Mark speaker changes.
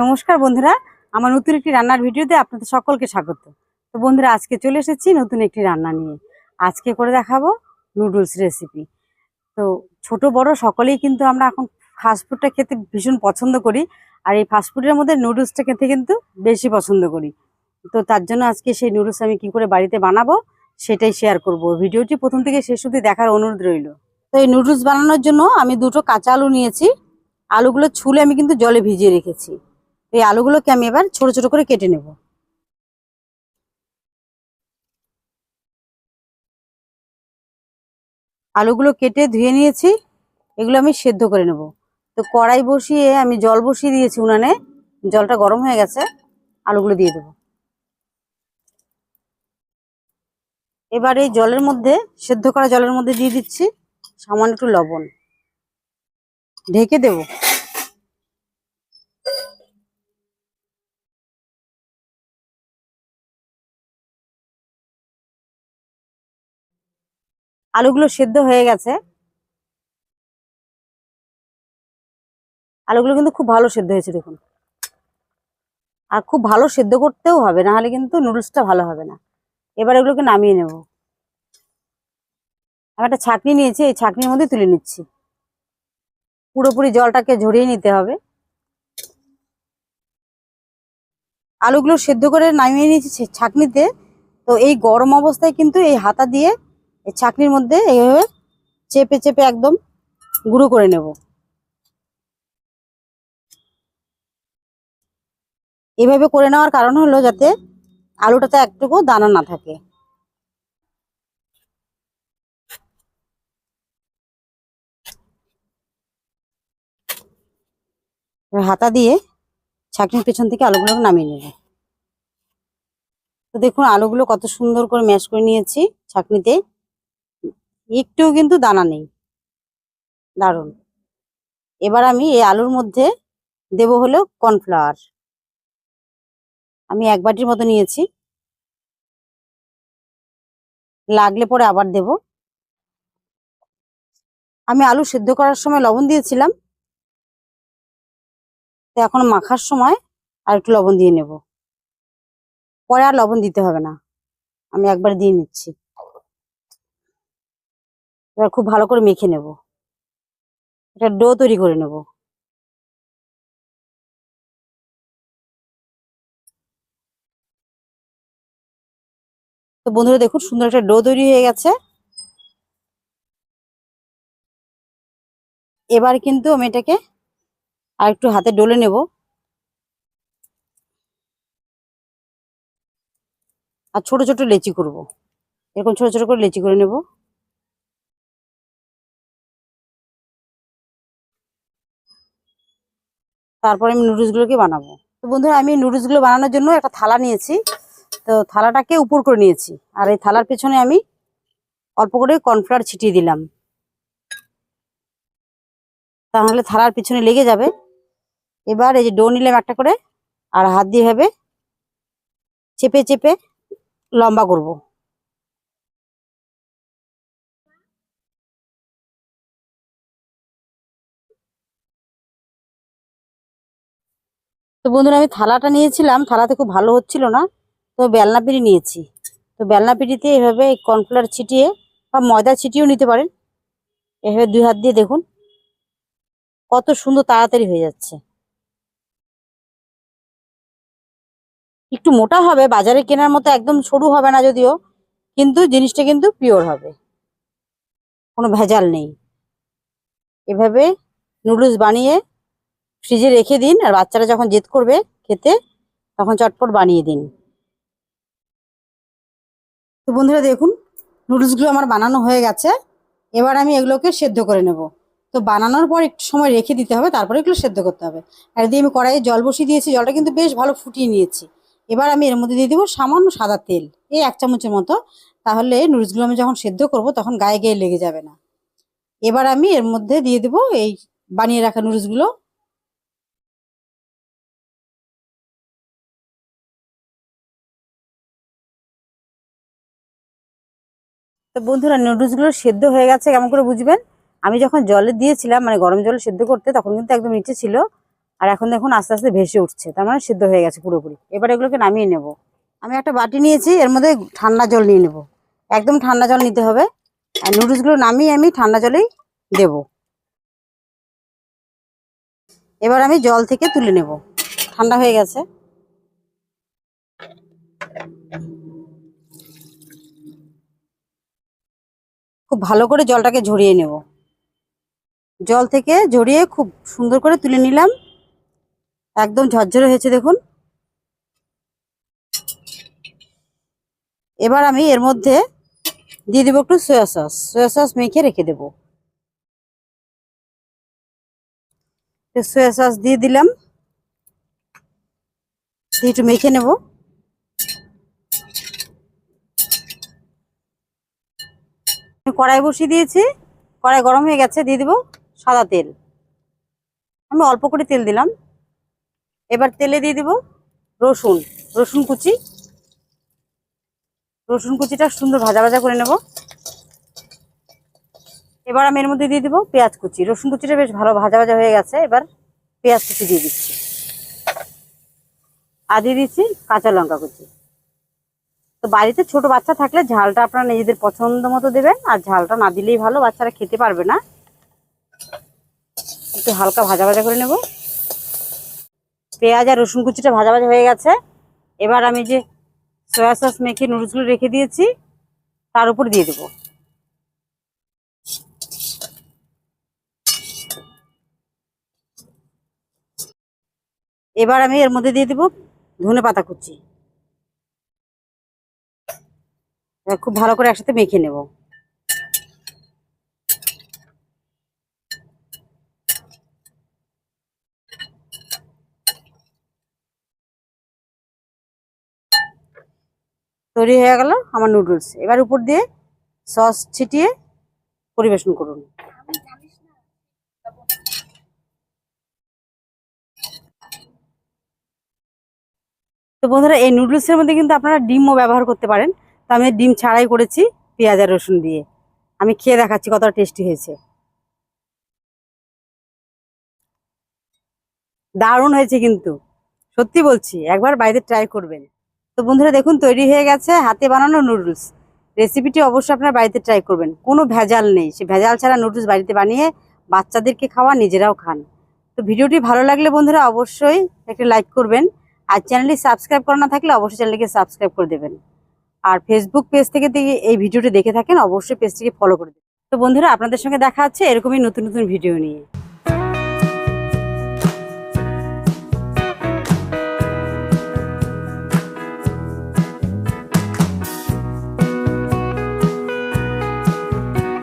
Speaker 1: নমস্কার বন্ধুরা, আমার নতুন একটি রান্নার ভিডিওতে আপনাদের সকলকে স্বাগত। তো বন্ধুরা, আজকে চলে এসেছি নতুন একটি রান্না নিয়ে। আজকে করে দেখাবো নুডলস রেসিপি। তো ছোট, বড় সকলেই কিন্তু আমরা এখন ফাস্টফুডটা খেতে ভীষণ পছন্দ করি আর এই ফাস্টফুডের মধ্যে নুডলসটা খেতে কিন্তু বেশি পছন্দ করি। তো তার জন্য আজকে সেই নুডলস আমি কি করে বাড়িতে বানাবো সেটাই শেয়ার করব। ভিডিওটি প্রথম থেকে শেষ অবধি দেখার অনুরোধ রইল। তো এই নুডলস বানানোর জন্য আমি দুটো কাঁচা আলু নিয়েছি। আলুগুলো ছুলে আমি কিন্তু জলে ভিজিয়ে রেখেছি। এই আলুগুলোকে আমি এবার ছোট ছোট করে কেটে নেব। আলুগুলো কেটে ধুয়ে নিয়েছি, এগুলো আমি সেদ্ধ করে নেব। তো কড়াই বসিয়ে আমি জল বসিয়ে দিয়েছি উনানে, জলটা গরম হয়ে গেছে, আলুগুলো দিয়ে দেবো। এবার এই জলের মধ্যে, সেদ্ধ করা জলের মধ্যে দিয়ে দিচ্ছি সামান্য একটু লবণ। ঢেকে দেবো। আলুগুলো সেদ্ধ হয়ে গেছে। আলুগুলো কিন্তু খুব ভালো সেদ্ধ হয়েছে, দেখুন। আর খুব ভালো সেদ্ধ করতেও হবে না হলে কিন্তু নুডলসটা ভালো হবে না। এবার এগুলোকে নামিয়ে নেব। আমি একটা ছাকনি নিয়েছি, এই ছাকনির মধ্যে তুলে নিচ্ছি। পুরোপুরি জলটাকে ঝরিয়ে নিতে হবে। আলুগুলো সেদ্ধ করে নামিয়ে নিয়েছি ছাঁকনিতে। তো এই গরম অবস্থায় কিন্তু এই হাতা দিয়ে এই ছাকনির মধ্যে এইভাবে চেপে চেপে একদম গুঁড়ো করে নেব। এভাবে করে নেওয়ার কারণ হলো যাতে আলুটাতে একটুকু দানা না থাকে। হাতা দিয়ে ছাকনির পেছন থেকে আলুগুলো নামিয়ে নেব। তো দেখুন, আলুগুলো কত সুন্দর করে ম্যাশ করে নিয়েছি ছাকনিতে একটুও কিন্তু দানা নেই। দারুণ। এবার আমি এই আলুর মধ্যে দেব হলো কর্নফ্লাওয়ার। আমি এক বাটির মতো নিয়েছি। লাগলে পরে আবার দেব। আমি আলু সেদ্ধ করার সময় লবণ দিয়েছিলাম। তো এখন মাখার সময় আর একটু লবণ দিয়ে নেব। পরে আর লবণ দিতে হবে না। আমি একবার দিয়ে নিচ্ছি। এবার খুব ভালো করে মেখে নেব। এটা ডো তৈরি করে নেব। তো বন্ধুরা দেখুন, সুন্দর একটা ডো তৈরি হয়ে গেছে। এবার কিন্তু আমি এটাকে আর একটু হাতে ডলে নেব। আর ছোট ছোট লেচি করব। এরকম ছোট ছোট করে লেচি করে নেব। তারপরে আমি নুডলসগুলোকে বানাবো। তো বন্ধুরা, আমি নুডলসগুলো বানানোর জন্য একটা থালা নিয়েছি। তো থালাটাকে উপর করে নিয়েছি। আর এই থালার পেছনে আমি অল্প করে কর্নফ্লাওয়ার ছিটিয়ে দিলাম। তাহলে থালার পিছনে লেগে যাবে। এবার এই যে ডো নিলাম একটা করে, আর হাত দিয়ে ভাবে চেপে চেপে লম্বা করব। তো বন্ধুরা, আমি থালাটা নিয়েছিলাম। থালাতে খুব ভালো হচ্ছিল না, তো বেলনা পিড়ি নিয়েছি। তো বেলনা পিড়িতে এভাবে কর্নফ্লাওয়ার ছিটিয়ে বা ময়দা ছিটিয়েও নিতে পারেন। এভাবে দুই হাত দিয়ে দেখুন, কত সুন্দর তাড়াতাড়ি হয়ে যাচ্ছে। একটু মোটা হবে, বাজারে কেনার মতো একদম সরু হবে না যদিও, কিন্তু জিনিসটা কিন্তু পিওর হবে। কোনো ভেজাল নেই। এভাবে নুডলস বানিয়ে ফ্রিজে রেখে দিন আর বাচ্চারা যখন জেদ করবে খেতে, তখন চটপট বানিয়ে দিন। তো বন্ধুরা দেখুন নুডলসগুলো আমার বানানো হয়ে গেছে। এবার আমি এগুলোকে সেদ্ধ করে নেব। তো বানানোর পর একটু সময় রেখে দিতে হবে, তারপরে এগুলো সেদ্ধ করতে হবে। আর দিয়ে আমি কড়াইয়ে জল বসিয়ে দিয়েছি, জলটা কিন্তু বেশ ভালো ফুটিয়ে নিয়েছি। এবার আমি এর মধ্যে দিয়ে দেবো সামান্য সাদা তেল, এই এক চামচের মতো। তাহলে নুডলসগুলো আমি যখন সেদ্ধ করব, তখন গায়ে গায়ে লেগে যাবে না। এবার আমি এর মধ্যে দিয়ে দেবো এই বানিয়ে রাখা নুডলসগুলো তো বন্ধুরা নুডলসগুলো সেদ্ধ হয়ে গেছে, কেমন করে বুঝবেন? আমি যখন জলে দিয়েছিলাম মানে গরম জলে সেদ্ধ করতে, তখন কিন্তু একদম নিচে ছিল। আর এখন দেখুন আস্তে আস্তে ভেসে উঠছে, তার মানে সেদ্ধ হয়ে গেছে পুরোপুরি। এবার এগুলোকে নামিয়ে নেব। আমি একটা বাটি নিয়েছি, এর মধ্যে ঠান্ডা জল নিয়ে নেব। একদম ঠান্ডা জল নিতে হবে। আর নুডলসগুলো নামিয়ে আমি ঠান্ডা জলেই দেব। এবার আমি জল থেকে তুলে নেব। ঠান্ডা হয়ে গেছে। খুব ভালো করে জলটাকে ঝরিয়ে নেব। জল থেকে ঝরিয়ে খুব সুন্দর করে তুলে নিলাম। একদম ঝরঝরে হয়েছে, দেখুন। এবার আমি এর মধ্যে দিয়ে দেবো একটু সয়া সস সয়া সস মেখে রেখে দেবো। সয়া সস দিয়ে দিলাম। দিয়ে একটু মেখে নেব। কড়াই বসিয়ে দিয়েছি। কড়াই গরম হয়ে গেছে, দিয়ে দিব সাদা তেল। আমি অল্প করে তেল দিলাম। এবার তেলে দিয়ে দিব রসুন রসুন কুচি। রসুন কুচিটা সুন্দর ভাজা ভাজা করে নেব। এবার আমি এর মধ্যে দিয়ে দিব পেঁয়াজ কুচি। রসুন কুচিটা বেশ ভালো ভাজা ভাজা হয়ে গেছে। এবার পেঁয়াজ কুচি দিয়ে দিচ্ছি। আর দিয়ে দিচ্ছি কাঁচা লঙ্কা কুচি। তো বাড়িতে ছোট বাচ্চা থাকলে ঝালটা আপনারা নিজেদের পছন্দ মতো দেবেন, আর ঝালটা না দিলেই ভালো, বাচ্চারা খেতে পারবে না। একটু হালকা ভাজা ভাজা করে নেব। পেঁয়াজ আর রসুন কুচিটা ভাজা ভাজা হয়ে গেছে। এবার আমি যে সয়া সস মেখে নুডলসগুলো রেখে দিয়েছি, তার উপর দিয়ে দেবো। এবার আমি এর মধ্যে দিয়ে দেবো ধনে পাতা কুচি। খুব ভালো করে একসাথে মেখে নেব। তৈরি হয়ে গেল আমার নুডলস এবার উপর দিয়ে সস ছিটিয়ে পরিবেশন করুন। তো বন্ধুরা, এই নুডলসের মধ্যে কিন্তু আপনারা ডিমও ব্যবহার করতে পারেন। তো আমি ডিম ছাড়াই করেছি, পেঁয়াজ আর রসুন দিয়ে। আমি খেয়ে দেখাচ্ছি কতটা টেস্টি হয়েছে। দারুণ হয়েছে কিন্তু। সত্যি বলছি, একবার বাড়িতে ট্রাই করবেন। তো বন্ধুরা দেখুন, তৈরি হয়ে গেছে হাতে বানানো নুডলস রেসিপিটি অবশ্যই আপনার বাড়িতে ট্রাই করবেন। কোনো ভেজাল নেই। সে ভেজাল ছাড়া নুডলস বাড়িতে বানিয়ে বাচ্চাদেরকে খাওয়া, নিজেরাও খান। তো ভিডিওটি ভালো লাগলে বন্ধুরা অবশ্যই একটা লাইক করবেন। আর চ্যানেলটি সাবস্ক্রাইব করা না থাকলে অবশ্যই চ্যানেলটিকে সাবস্ক্রাইব করে দেবেন। আর ফেসবুক পেজ থেকে এই ভিডিওটি দেখে থাকেন, অবশ্যই পেজটিকে ফলো করে দিন। তো বন্ধুরা, আপনাদের সঙ্গে দেখা হচ্ছে এরকমই নতুন নতুন ভিডিও নিয়ে।